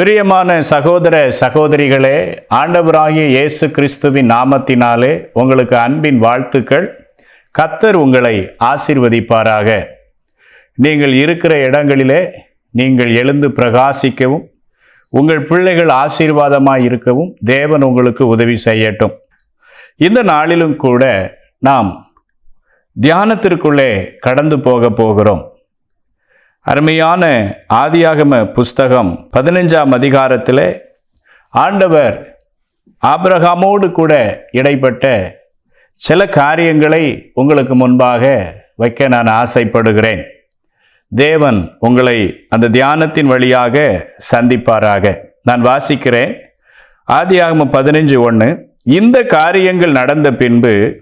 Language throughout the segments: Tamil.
பிரியமான சகோதர சகோதரிகளே ஆண்டவராகிய இயேசு கிறிஸ்துவின் நாமத்தினாலே உங்களுக்கு அன்பின் வாழ்த்துக்கள். கத்தர் உங்களை ஆசிர்வதிப்பாராக. நீங்கள் இருக்கிற இடங்களிலே நீங்கள் எழுந்து பிரகாசிக்கவும் உங்கள் பிள்ளைகள் ஆசீர்வாதமாக இருக்கவும் தேவன் உங்களுக்கு உதவி செய்யட்டும். இந்த நாளிலும் கூட நாம் தியானத்திற்குள்ளே கடந்து போக போகிறோம். அருமையான ஆதியாகம புஸ்தகம் பதினஞ்சாம் அதிகாரத்தில் ஆண்டவர் ஆபிரகாமோடு கூட இடைப்பட்ட சில காரியங்களை உங்களுக்கு முன்பாக வைக்க நான் ஆசைப்படுகிறேன். தேவன் உங்களை அந்த தியானத்தின் வழியாக சந்திப்பாராக. நான் வாசிக்கிறேன். ஆதியாகம பதினஞ்சு ஒன்று இந்த காரியங்கள் நடந்த பின்பு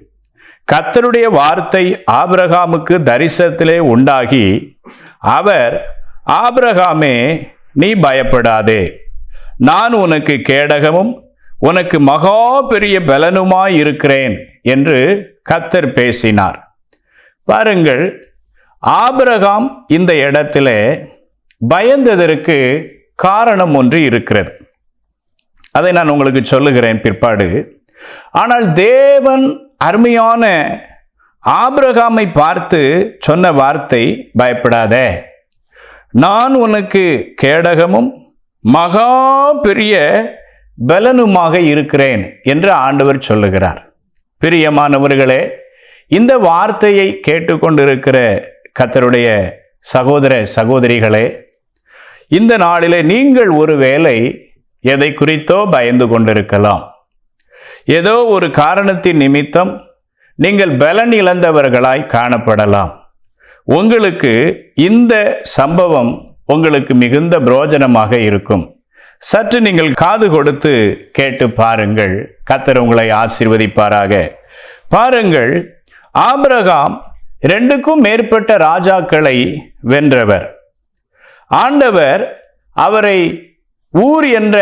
கத்தருடைய வார்த்தை ஆபிரகாமுக்கு தரிசனத்திலே உண்டாகி அவர் ஆபிரகாமே நீ பயப்படாதே. நான் உனக்கு கேடகமும் உனக்கு மகா பெரிய பலனுமாய் இருக்கிறேன் என்று கத்தர் பேசினார். பாருங்கள் ஆபிரகாம் இந்த இடத்துல பயந்ததற்கு காரணம் ஒன்று இருக்கிறது. அதை நான் உங்களுக்கு சொல்லுகிறேன் பிற்பாடு. ஆனால் தேவன் அருமையான ஆபிரகாமை பார்த்து சொன்ன வார்த்தை பயப்படாத. நான் உனக்கு கேடகமும் மகா பெரிய பலனுமாக இருக்கிறேன் என்று ஆண்டவர் சொல்லுகிறார். பிரியமானவர்களே இந்த வார்த்தையை கேட்டுக்கொண்டிருக்கிற கத்தருடைய சகோதர சகோதரிகளே இந்த நாளிலே நீங்கள் ஒருவேளை எதை குறித்தோ பயந்து கொண்டிருக்கலாம். ஏதோ ஒரு காரணத்தின் நிமித்தம் நீங்கள் பலன் இழந்தவர்களாய் காணப்படலாம். உங்களுக்கு இந்த சம்பவம் உங்களுக்கு மிகுந்த புரோஜனமாக இருக்கும். சற்று நீங்கள் காது கொடுத்து கேட்டு பாருங்கள். கத்தர் உங்களை ஆசீர்வதிப்பாராக. பாருங்கள் ஆபிரகாம் ரெண்டுக்கும் மேற்பட்ட ராஜாக்களை வென்றவர். ஆண்டவர் அவரை ஊர் என்ற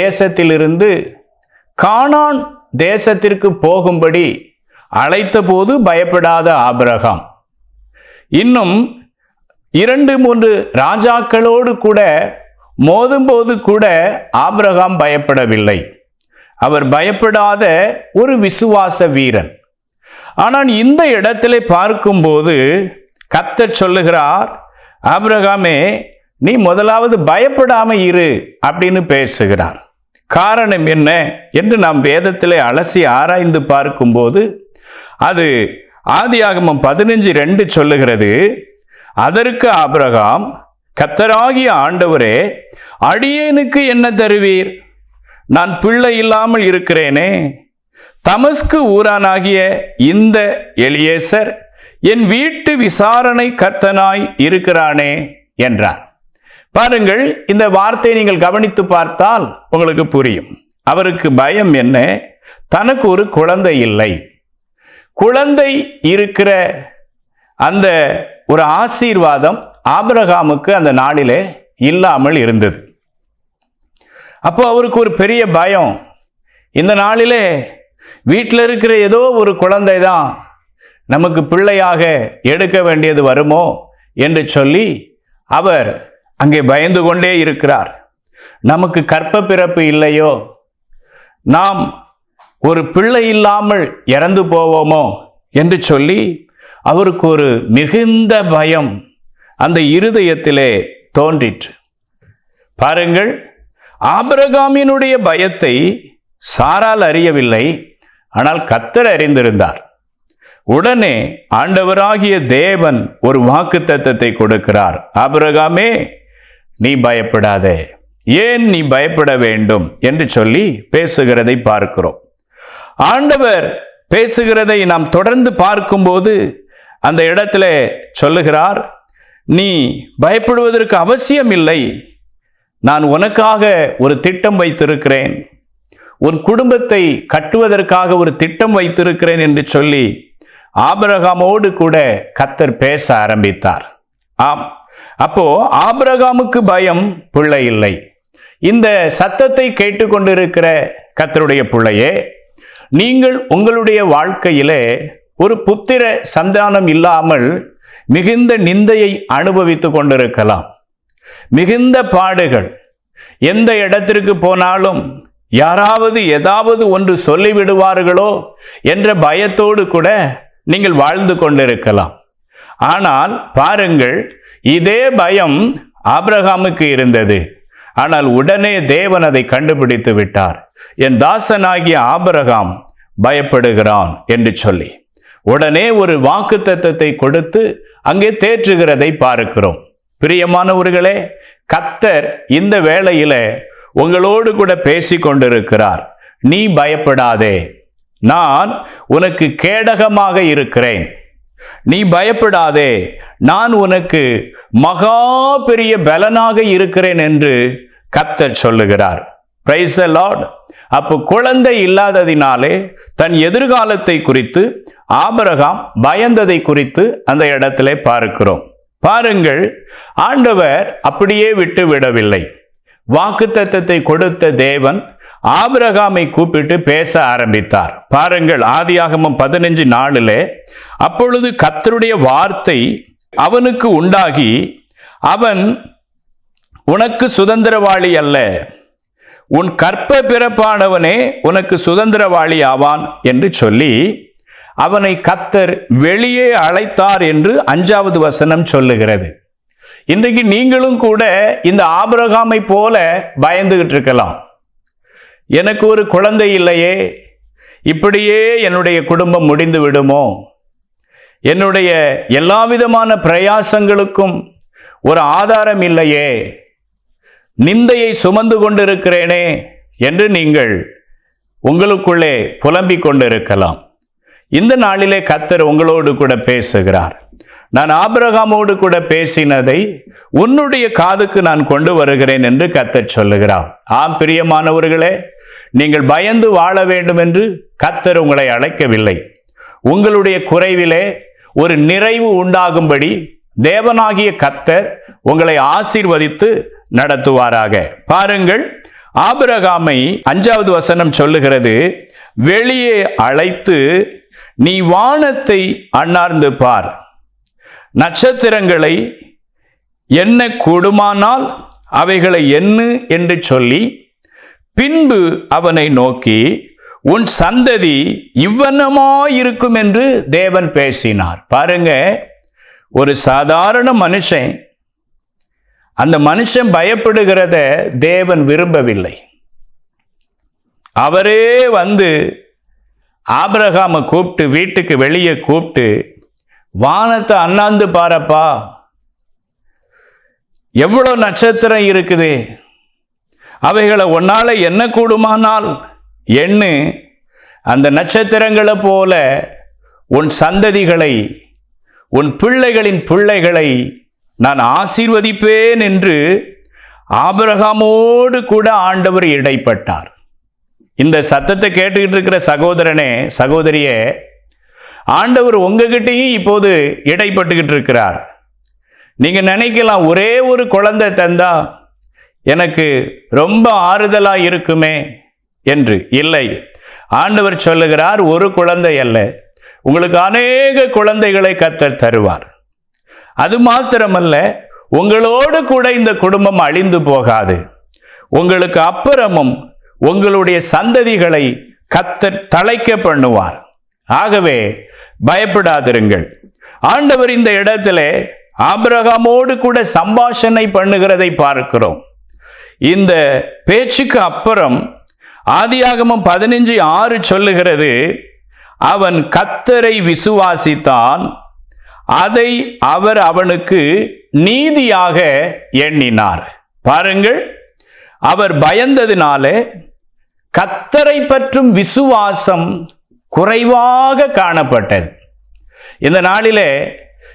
தேசத்திலிருந்து கானான் தேசத்திற்கு போகும்படி அழைத்தபோது பயப்படாத ஆபிரகாம். இன்னும் இரண்டு மூன்று ராஜாக்களோடு கூட மோதும்போது கூட ஆபிரகாம் பயப்படவில்லை. அவர் பயப்படாத ஒரு விசுவாச வீரன். ஆனால் இந்த இடத்துல பார்க்கும்போது கத்தர் சொல்லுகிறார் ஆபிரகாமே நீ முதலாவது பயப்படாம இரு அப்படின்னு பேசுகிறார். காரணம் என்ன என்று நாம் வேதத்திலே அலசி ஆராய்ந்து பார்க்கும்போது அது ஆதியாகமம் பதினஞ்சு ரெண்டு சொல்லுகிறது அதற்கு ஆபிரகாம் கத்தராகிய ஆண்டவரே அடியேனுக்கு என்ன தருவீர்? நான் பிள்ளை இல்லாமல் இருக்கிறேனே. தமஸ்கு ஊரானாகிய இந்த எலியேசர் என் வீட்டு விசாரணை கர்த்தனாய் இருக்கிறானே என்றார். பாருங்கள் இந்த வார்த்தையை நீங்கள் கவனித்து பார்த்தால் உங்களுக்கு புரியும். அவருக்கு பயம் என்ன? தனக்கு ஒரு குழந்தை இல்லை. குழந்தை இருக்கிற அந்த ஒரு ஆசீர்வாதம் ஆபிரகாமுக்கு அந்த நாளிலே இல்லாமல் இருந்தது. அப்போ அவருக்கு ஒரு பெரிய பயம். இந்த நாளிலே வீட்டில் இருக்கிற ஏதோ ஒரு குழந்தை தான் நமக்கு பிள்ளையாக எடுக்க வேண்டியது வருமோ என்று சொல்லி அவர் அங்கே பயந்து கொண்டே இருக்கிறார். நமக்கு கற்ப பிறப்பு இல்லையோ? நாம் ஒரு பிள்ளை இல்லாமல் இறந்து போவோமோ என்று சொல்லி அவருக்கு ஒரு மிகுந்த பயம் அந்த இருதயத்திலே தோன்றிற்று. பாருங்கள் ஆபிரகாமினுடைய பயத்தை சாரால் அறியவில்லை ஆனால் கத்தர் அறிந்திருந்தார். உடனே ஆண்டவராகிய தேவன் ஒரு வாக்கு தத்தத்தை கொடுக்கிறார். ஆபிரகாமே நீ பயப்படாதே. ஏன் நீ பயப்பட வேண்டும்? என்று சொல்லி பேசுகிறதை பார்க்கிறோம். ஆண்டவர் பேசுகிறதை நாம் தொடர்ந்து பார்க்கும்போது அந்த இடத்துல சொல்லுகிறார் நீ பயப்படுவதற்கு அவசியம் இல்லை நான் உனக்காக ஒரு திட்டம் வைத்திருக்கிறேன். உன் குடும்பத்தை கட்டுவதற்காக ஒரு திட்டம் வைத்திருக்கிறேன் என்று சொல்லி ஆபரகாமோடு கூட கத்தர் பேச ஆரம்பித்தார். ஆம் அப்போ ஆபரகாமுக்கு பயம் பிள்ளை இல்லை. இந்த சத்தத்தை கேட்டுக்கொண்டிருக்கிற கத்தருடைய பிள்ளையே நீங்கள் உங்களுடைய வாழ்க்கையிலே ஒரு புத்திர சந்தானம் இல்லாமல் மிகுந்த நிந்தையை அனுபவித்து கொண்டிருக்கலாம். மிகுந்த பாடுகள். எந்த இடத்திற்கு போனாலும் யாராவது ஏதாவது ஒன்று சொல்லிவிடுவார்களோ என்ற பயத்தோடு கூட நீங்கள் வாழ்ந்து கொண்டிருக்கலாம். ஆனால் பாருங்கள் இதே பயம் ஆப்ரஹாமுக்கு இருந்தது. ஆனால் உடனே தேவன் அதை கண்டுபிடித்து விட்டார். என் தாசனாகிய ஆபரகாம் பயப்படுகிறான் என்று சொல்லி உடனே ஒரு வாக்கு கொடுத்து அங்கே தேற்றுகிறதை பார்க்கிறோம். பிரியமானவர்களே கத்தர் இந்த வேளையில உங்களோடு கூட பேசி கொண்டிருக்கிறார் நீ பயப்படாதே. நான் உனக்கு கேடகமாக இருக்கிறேன். நீ பயப்படாதே. நான் உனக்கு மகா பெரிய பலனாக இருக்கிறேன் என்று கத்தர் சொல்லுகிறார். பிரைஸ் லார்ட் அப்போ குழந்தை இல்லாததினாலே தன் எதிர்காலத்தை குறித்து ஆபரகாம் பயந்ததை குறித்து அந்த இடத்திலே பார்க்கிறோம். பாருங்கள் ஆண்டவர் அப்படியே விட்டு விடவில்லை. வாக்குத்தத்தத்தை கொடுத்த தேவன் ஆபிரகாமை கூப்பிட்டு பேச ஆரம்பித்தார். பாருங்கள் ஆதியாகமம் பதினஞ்சு நாளிலே அப்பொழுது கத்தருடைய வார்த்தை அவனுக்கு உண்டாகி அவன் உனக்கு சுதந்திரவாளி அல்ல. உன் கற்ப பிறப்பானவனே உனக்கு சுதந்திரவாளி ஆவான் என்று சொல்லி அவனை கத்தர் வெளியே அழைத்தார் என்று அஞ்சாவது வசனம் சொல்லுகிறது. இன்றைக்கு நீங்களும் கூட இந்த ஆபரகாமை போல பயந்துகிட்டு இருக்கலாம். எனக்கு ஒரு குழந்தை இல்லையே இப்படியே என்னுடைய குடும்பம் முடிந்து விடுமோ? என்னுடைய எல்லா விதமான பிரயாசங்களுக்கும் ஒரு ஆதாரம் இல்லையே நிந்தையை சுமந்து கொண்டிருக்கிறேனே என்று நீங்கள் உங்களுக்குள்ளே புலம்பிக் கொண்டிருக்கலாம். இந்த நாளிலே கத்தர் உங்களோடு கூட பேசுகிறார். நான் ஆபிரகாமோடு கூட பேசினதை உன்னுடைய காதுக்கு நான் கொண்டு வருகிறேன் என்று கத்தர் சொல்லுகிறார். ஆம் பிரியமானவர்களே நீங்கள் பயந்து வாழ வேண்டும் என்று கத்தர் உங்களை அழைக்கவில்லை. உங்களுடைய குறைவிலே ஒரு நிறைவு உண்டாகும்படி தேவனாகிய கத்தர் உங்களை ஆசீர்வதித்து நடத்துவாராக. பாருங்கள் ஆபிரகாமை அஞ்சாவது வசனம் சொல்லுகிறது வெளியே அழைத்து நீ வானத்தை அண்ணார்ந்து பார். நட்சத்திரங்களை என்ன கூடுமானால் அவைகளை என்ன? என்று சொல்லி பின்பு அவனை நோக்கி உன் சந்ததி இவ்வனமாயிருக்கும் என்று தேவன் பேசினார். பாருங்க ஒரு சாதாரண மனுஷன் அந்த மனுஷன் பயப்படுகிறத தேவன் விரும்பவில்லை. அவரே வந்து ஆபரகாமை கூப்பிட்டு வீட்டுக்கு வெளியே கூப்பிட்டு வானத்தை அண்ணாந்து பாரப்பா. எவ்வளோ நட்சத்திரம் இருக்குது? அவைகளை ஒன்னால் என்ன கூடுமானால் எண்ணு அந்த நட்சத்திரங்களை போல உன் சந்ததிகளை உன் பிள்ளைகளின் பிள்ளைகளை நான் ஆசீர்வதிப்பேன் என்று ஆபரகமோடு கூட ஆண்டவர் இடைப்பட்டார். இந்த சத்தத்தை கேட்டுக்கிட்டு இருக்கிற சகோதரனே சகோதரியே ஆண்டவர் உங்ககிட்டயும் இப்போது இடைப்பட்டுக்கிட்டு இருக்கிறார். நீங்கள் நினைக்கலாம் ஒரே ஒரு குழந்தை தந்தா எனக்கு ரொம்ப ஆறுதலாக இருக்குமே என்று. இல்லை. ஆண்டவர் சொல்லுகிறார் ஒரு குழந்தை அல்ல. உங்களுக்கு அநேக குழந்தைகளை கத்தர் தருவார். அது மாத்திரமல்ல உங்களோடு கூட இந்த குடும்பம் அழிந்து போகாது. உங்களுக்கு அப்புறமும் உங்களுடைய சந்ததிகளை கத்தர் தலைக்க பண்ணுவார். ஆகவே பயப்படாதிருங்கள். ஆண்டவர் இந்த இடத்துல ஆபிரகாமோடு கூட சம்பாஷணை பண்ணுகிறதை பார்க்கிறோம். இந்த பேச்சுக்கு அப்புறம் ஆதியாகமம் பதினஞ்சு ஆறு சொல்லுகிறது அவன் கத்தரை விசுவாசித்தான் அதை அவர் அவனுக்கு நீதியாக எண்ணினார். பாருங்கள் அவர் பயந்ததினாலே கத்தரை பற்றும் விசுவாசம் குறைவாக காணப்பட்டது. இந்த நாளிலே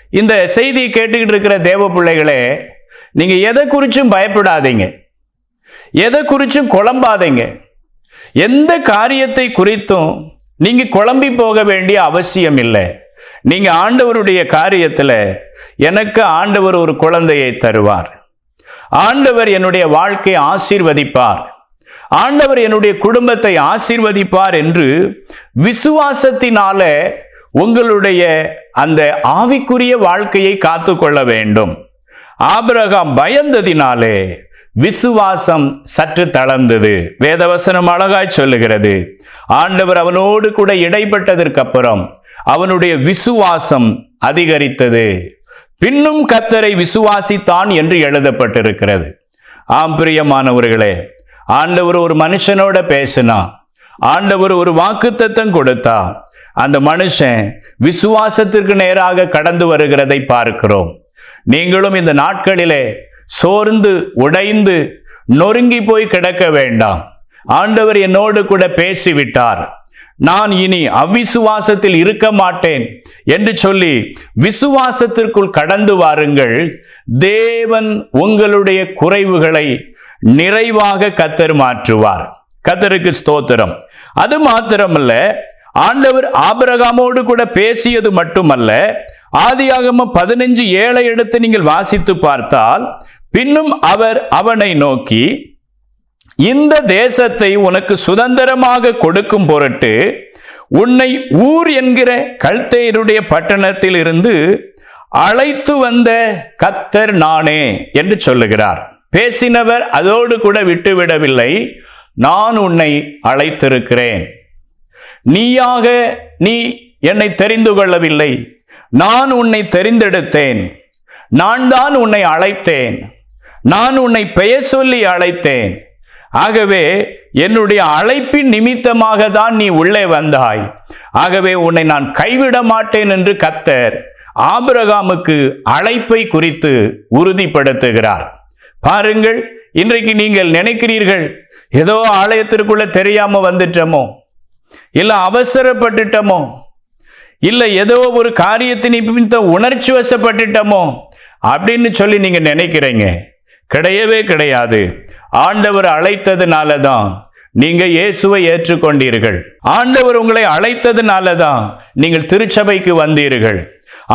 இந்த செய்தியை கேட்டுக்கிட்டு இருக்கிற தேவ பிள்ளைகளே நீங்கள் எதை குறிச்சும் பயப்படாதீங்க. எதை குறிச்சும் குழம்பாதீங்க. எந்த காரியத்தை குறித்தும் நீங்கள் குழம்பி போக வேண்டிய அவசியம் இல்லை. நீங்கள் ஆண்டவருடைய காரியத்தில் எனக்கு ஆண்டவர் ஒரு குழந்தையை தருவார். ஆண்டவர் என்னுடைய வாழ்க்கையை ஆசீர்வதிப்பார். ஆண்டவர் என்னுடைய குடும்பத்தை ஆசீர்வதிப்பார் என்று விசுவாசத்தினால உங்களுடைய அந்த ஆவிக்குரிய வாழ்க்கையை காத்துக்கொள்ள வேண்டும். ஆபிரகாம் பயந்ததினாலே விசுவாசம் சற்று தளர்ந்தது. வேதவசனம் அழகாய் சொல்லுகிறது. ஆண்டவர் அவனோடு கூட இடைப்பட்டதற்கு அப்புறம் அவனுடைய விசுவாசம் அதிகரித்தது. பின்னும் கத்தரை விசுவாசித்தான் என்று எழுதப்பட்டிருக்கிறது. ஆம் பிரியமானவர்களே ஆண்டவர் ஒரு மனுஷனோட பேசினா ஆண்டவர் ஒரு வாக்குத்தத்தம் கொடுத்தா அந்த மனுஷன் விசுவாசத்திற்கு நேராக கடந்து வருகிறதை பார்க்கிறோம். நீங்களும் இந்த நாட்களிலே சோர்ந்து உடைந்து நொறுங்கி போய் கிடக்க வேண்டாம். ஆண்டவர் என்னோடு கூட பேசிவிட்டார். நான் இனி அவ்விசுவாசத்தில் இருக்க மாட்டேன் என்று சொல்லி விசுவாசத்திற்குள் கடந்து வாருங்கள். தேவன் உங்களுடைய குறைவுகளை நிறைவாக கத்தர் மாற்றுவார். கத்தருக்கு ஸ்தோத்திரம். அது மாத்திரமல்ல ஆண்டவர் ஆபரகாமோடு கூட பேசியது மட்டுமல்ல ஆதியாகம பதினஞ்சு ஏழை எடுத்து நீங்கள் வாசித்து பார்த்தால் பின்னும் அவர் அவனை நோக்கி இந்த தேசத்தை உனக்கு சுதந்திரமாக கொடுக்கும் பொருட்டு உன்னை ஊர் என்கிற கல்தேயருடைய பட்டணத்தில் இருந்து அழைத்து வந்த கத்தர் நானே என்று சொல்லுகிறார். பேசினவர் அதோடு கூட விட்டுவிடவில்லை. நான் உன்னை அழைத்திருக்கிறேன். நீயாக நீ என்னை தெரிந்து கொள்ளவில்லை. நான் உன்னை தெரிந்தெடுத்தேன். நான் தான் உன்னை அழைத்தேன். நான் உன்னை பெயர் சொல்லி அழைத்தேன். ஆகவே என்னுடைய அழைப்பின் நிமித்தமாக தான் நீ உள்ளே வந்தாய். ஆகவே உன்னை நான் கைவிட மாட்டேன் என்று கத்தர் ஆபிரகாமுக்கு அழைப்பை குறித்து உறுதிப்படுத்துகிறார். பாருங்கள் இன்றைக்கு நீங்கள் நினைக்கிறீர்கள் ஏதோ ஆலயத்திற்குள்ள தெரியாம வந்துட்டோமோ? இல்லை அவசரப்பட்டுட்டோமோ? இல்லை ஏதோ ஒரு காரியத்தின் நிமித்த உணர்ச்சி வசப்பட்டுட்டோமோ? அப்படின்னு சொல்லி நீங்கள் நினைக்கிறீங்க. கிடையவே கிடையாது. ஆண்டவர் அழைத்ததுனால தான் நீங்க இயேசுவை ஏற்றுக்கொண்டீர்கள். ஆண்டவர் உங்களை அழைத்ததுனால தான் நீங்கள் திருச்சபைக்கு வந்தீர்கள்.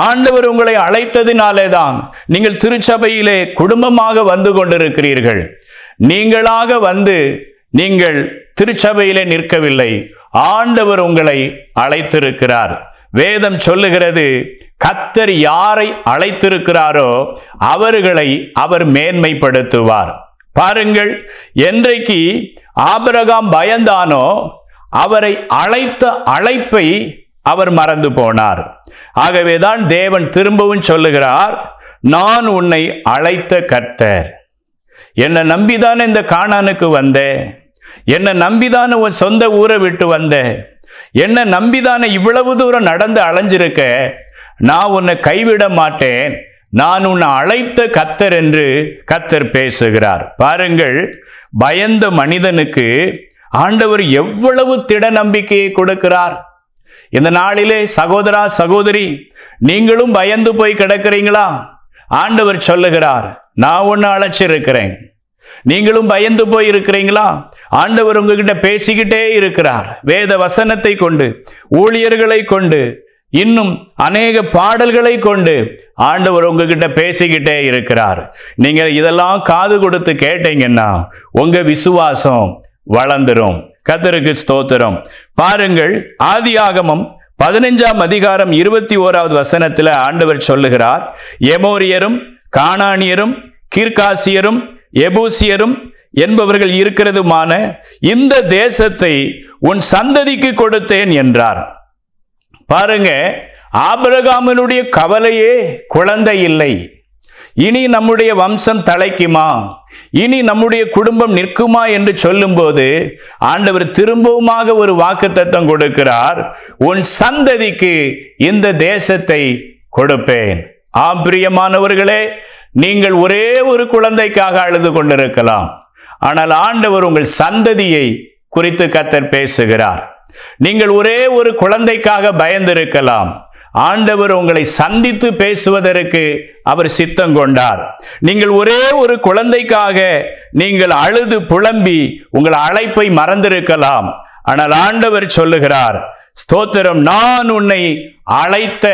ஆண்டவர் உங்களை அழைத்ததினாலே தான் நீங்கள் திருச்சபையிலே குடும்பமாக வந்து கொண்டிருக்கிறீர்கள். நீங்களாக வந்து நீங்கள் திருச்சபையிலே நிற்கவில்லை. ஆண்டவர் உங்களை அழைத்திருக்கிறார். வேதம் சொல்லுகிறது கத்தர் யாரை அழைத்திருக்கிறாரோ அவர்களை அவர் மேன்மைப்படுத்துவார். பாருங்கள் என்றைக்கு ஆபிரகாம் பயந்தானோ அவரை அழைத்த அழைப்பை அவர் மறந்து போனார். ஆகவேதான் தேவன் திரும்பவும் சொல்லுகிறார் நான் உன்னை அழைத்த கர்த்தர். என்னை நம்பிதானே இந்த காணானுக்கு வந்தேன் என்னை நம்பிதானே உன் சொந்த ஊரை விட்டு வந்தேன் என்னை நம்பிதானே இவ்வளவு தூரம் நடந்து அலைஞ்சிருக்க. நான் உன்னை கைவிட மாட்டேன். நான் உன்னை அழைத்த கத்தர் என்று கத்தர் பேசுகிறார். பாருங்கள் பயந்த மனிதனுக்கு ஆண்டவர் எவ்வளவு திட நம்பிக்கையை கொடுக்கிறார். இந்த நாளிலே சகோதரா சகோதரி நீங்களும் பயந்து போய் கிடக்கிறீங்களா? ஆண்டவர் சொல்லுகிறார் நான் ஒன்று அழைச்சிருக்கிறேன். நீங்களும் பயந்து போய் இருக்கிறீங்களா? ஆண்டவர் உங்ககிட்ட பேசிக்கிட்டே இருக்கிறார். வேத வசனத்தை கொண்டு ஊழியர்களை கொண்டு இன்னும் அநேக பாடல்களை கொண்டு ஆண்டவர் உங்ககிட்ட பேசிக்கிட்டே இருக்கிறார். நீங்க இதெல்லாம் காது கொடுத்து கேட்டீங்கன்னா உங்க விசுவாசம் வளர்ந்துரும். கத்தருக்கு ஸ்தோத்திரம். பாருங்கள் ஆதியாகமம் பதினஞ்சாம் அதிகாரம் இருபத்தி ஓராவது வசனத்தில் ஆண்டவர் சொல்லுகிறார் எமோரியரும் காணானியரும் கீர்காசியரும் எபூசியரும் என்பவர்கள் இருக்கிறதுமான இந்த தேசத்தை உன் சந்ததிக்கு கொடுத்தேன் என்றார். பாருங்க ஆபிரகாமனுடைய கவலையே குழந்தை இல்லை. இனி நம்முடைய வம்சம் தலைக்குமா? இனி நம்முடைய குடும்பம் நிற்குமா என்று சொல்லும்போது ஆண்டவர் திரும்பவுமாக ஒரு வாக்குத்தத்தம் கொடுக்கிறார் உன் சந்ததிக்கு இந்த தேசத்தை கொடுப்பேன். ஆம் பிரியமானவர்களே நீங்கள் ஒரே ஒரு குழந்தைக்காக அழுது கொண்டிருக்கலாம். ஆனால் ஆண்டவர் உங்கள் சந்ததியை குறித்து கத்தர் பேசுகிறார். நீங்கள் ஒரே ஒரு குழந்தைக்காக பயந்திருக்கலாம். ஆண்டவர் உங்களை சந்தித்து பேசுவதற்கு அவர் சித்தம் கொண்டார். நீங்கள் ஒரே ஒரு குழந்தைக்காக நீங்கள் அழுது புலம்பி உங்கள் அழைப்பை மறந்திருக்கலாம். ஆனால் ஆண்டவர் சொல்லுகிறார் ஸ்தோத்திரம் நான் உன்னை அழைத்த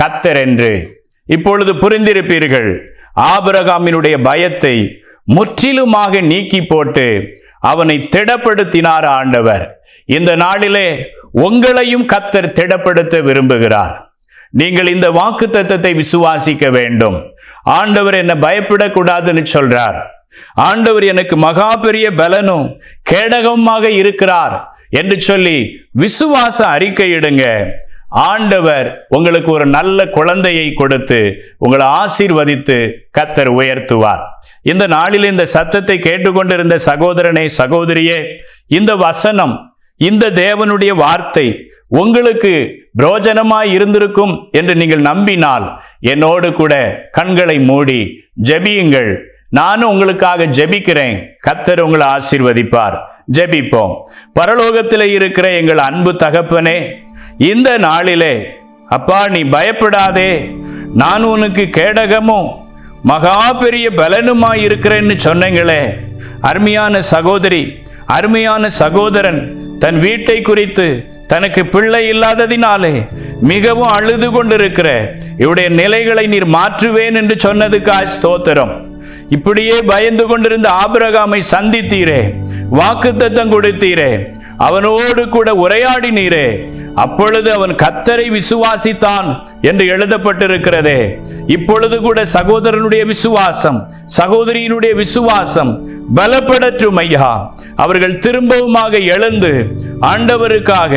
கத்தர் என்று. இப்பொழுது புரிந்திருப்பீர்கள் ஆபரகாமினுடைய பயத்தை முற்றிலுமாக நீக்கி போட்டு அவனை திடப்படுத்தினார் ஆண்டவர். இந்த நாளிலே உங்களையும் கத்தர் திடப்படுத்த விரும்புகிறார். நீங்கள் இந்த வாக்கு தத்துவத்தை விசுவாசிக்க வேண்டும். ஆண்டவர் என்ன பயப்படக்கூடாதுன்னு சொல்றார். ஆண்டவர் எனக்கு மகா பெரிய பலனும் கேடகமாக இருக்கிறார் என்று சொல்லி விசுவாச அறிக்கையிடுங்க. ஆண்டவர் உங்களுக்கு ஒரு நல்ல குழந்தையை கொடுத்து உங்களை ஆசீர்வதித்து கத்தர் உயர்த்துவார். இந்த நாளில் இந்த சத்தத்தை கேட்டுக்கொண்டிருந்த சகோதரனே சகோதரியே இந்த வசனம் இந்த தேவனுடைய வார்த்தை உங்களுக்கு பிரோஜனமாய் இருந்திருக்கும் என்று நீங்கள் நம்பினால் என்னோடு கூட கண்களை மூடி ஜெபியுங்கள். நானும் உங்களுக்காக ஜெபிக்கிறேன். கத்தர் உங்களை ஆசீர்வதிப்பார். ஜெபிப்போம். பரலோகத்தில் இருக்கிற எங்கள் அன்பு தகப்பனே இந்த நாளிலே அப்பா நீ பயப்படாதே. நான் உனக்கு கேடகமும் மகா பெரிய பலனுமாய் இருக்கிறேன்னு சொன்னீங்களே. அருமையான சகோதரி அருமையான சகோதரன் தன் வீட்டை குறித்து தனக்கு பிள்ளை இல்லாததினாலே மிகவும் அழுது கொண்டிருக்கிற இவருடைய நிலைகளை நீர் மாற்றுவேன் என்று சொன்னதுக்காய் ஸ்தோத்திரம். இப்படியே பயந்து கொண்டிருந்த ஆபிரகாமை சந்தித்தீரே வாக்குத்தத்தம் கொடுத்தீரே அவனோடு கூட உரையாடினீரே அப்பொழுது அவன் கத்தரை விசுவாசித்தான் என்று எழுதப்பட்டிருக்கிறதே. இப்பொழுது கூட சகோதரனுடைய விசுவாசம் சகோதரியினுடைய விசுவாசம் பலப்படற்றும் ஐயா அவர்கள் திரும்பவுமாக எழுந்து ஆண்டவருக்காக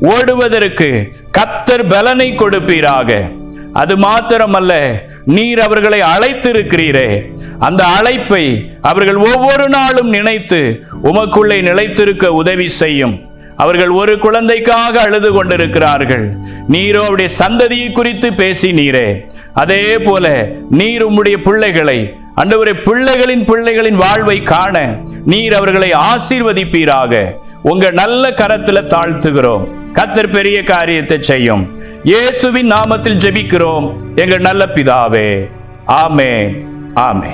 ஓடுவதற்கு கத்தர் பலனை கொடுப்பீராக. அது மாத்திரமல்ல நீர் அவர்களை அழைத்திருக்கிறீரே. அந்த அழைப்பை அவர்கள் ஒவ்வொரு நாளும் நினைத்து உமக்குள்ளே நிலைத்திருக்க உதவி செய்யும். அவர்கள் ஒரு குழந்தைக்காக அழுது கொண்டிருக்கிறார்கள். நீரோ அவருடைய சந்ததியை குறித்து பேசினீரே. அதே போல நீர் உம்முடைய பிள்ளைகளை அண்டவரே பிள்ளைகளின் பிள்ளைகளின் வாழ்வை காண நீர் அவர்களை ஆசீர்வதிப்பீராக. உங்க நல்ல கரத்துல தாழ்த்துகிறோம். கத்தர் பெரிய காரியத்தை செய்யும். இயேசுவின் நாமத்தில் ஜெபிக்கிறோம். எங்கள் நல்ல பிதாவே. ஆமே ஆமே